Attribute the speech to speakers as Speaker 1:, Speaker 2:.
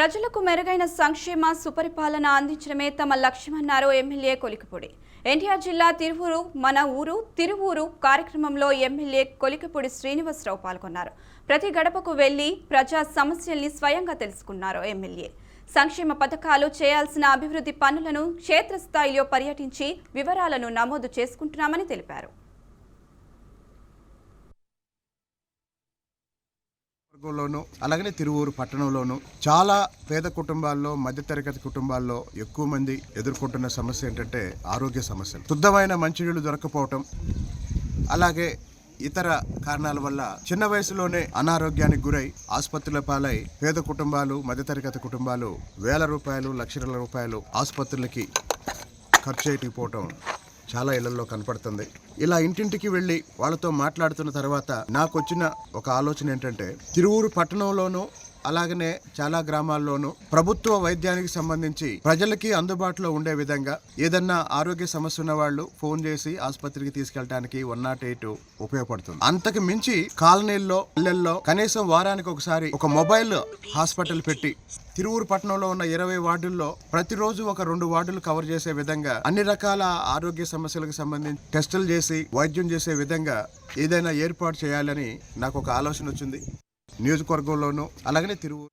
Speaker 1: ప్రజలకు మెరుగైన సంక్షేమ సుపరిపాలన అందించడమే తమ లక్ష్యమన్నారు ఎమ్మెల్యే కొలికపూడి. ఎన్టీఆర్ జిల్లా తిరువూరు మన ఊరు తిరువూరు కార్యక్రమంలో ఎమ్మెల్యే కొలికపూడి శ్రీనివాసరావు పాల్గొన్నారు. ప్రతి గడపకు వెళ్ళి ప్రజా సమస్యల్ని స్వయంగా తెలుసుకున్నారు ఎమ్మెల్యే. సంక్షేమ పథకాలు చేయాల్సిన అభివృద్ధి పనులను క్షేత్రస్థాయిలో పర్యటించి వివరాలను నమోదు చేసుకుంటున్నామని తెలిపారు.
Speaker 2: వర్గంలోను అలాగనే తిరువూరు పట్టణంలోనూ చాలా పేద కుటుంబాల్లో మధ్యతరగతి కుటుంబాల్లో ఎక్కువ మంది ఎదుర్కొంటున్న సమస్య ఏంటంటే ఆరోగ్య సమస్యలు. శుద్ధమైన మంచినీళ్ళు దొరకపోవటం అలాగే ఇతర కారణాల వల్ల చిన్న వయసులోనే అనారోగ్యానికి గురై ఆసుపత్రుల పాలై పేద కుటుంబాలు మధ్యతరగతి కుటుంబాలు వేల రూపాయలు లక్షల రూపాయలు ఆసుపత్రులకి ఖర్చు చేయకపోవటం చాలా ఇళ్ళలో కనపడుతుంది. ఇలా ఇంటింటికి వెళ్ళి వాళ్ళతో మాట్లాడుతున్న తర్వాత నాకు వచ్చిన ఒక ఆలోచన ఏంటంటే తిరువూరు పట్టణంలోనూ అలాగనే చాలా గ్రామాల్లోనూ ప్రభుత్వ వైద్యానికి సంబంధించి ప్రజలకి అందుబాటులో ఉండే విధంగా ఏదన్నా ఆరోగ్య సమస్య ఉన్న వాళ్ళు ఫోన్ చేసి ఆసుపత్రికి తీసుకెళ్ళడానికి వన్ నాట్ ఎయిట్ ఉపయోగపడుతుంది. అంతకు మించి కాలనీల్లో ఇళ్ళలో కనీసం వారానికి ఒకసారి ఒక మొబైల్ హాస్పిటల్ పెట్టి తిరువూరు పట్టణంలో ఉన్న ఇరవై వార్డుల్లో ప్రతిరోజు ఒక రెండు వార్డులు కవర్ చేసే విధంగా అన్ని రకాల ఆరోగ్య సమస్యలకు సంబంధించి టెస్టులు చేసి వైద్యం చేసే విధంగా ఏదైనా ఏర్పాటు చేయాలని నాకు ఒక ఆలోచన వచ్చింది. నియోజకవర్గంలోనూ అలాగనే తిరుగు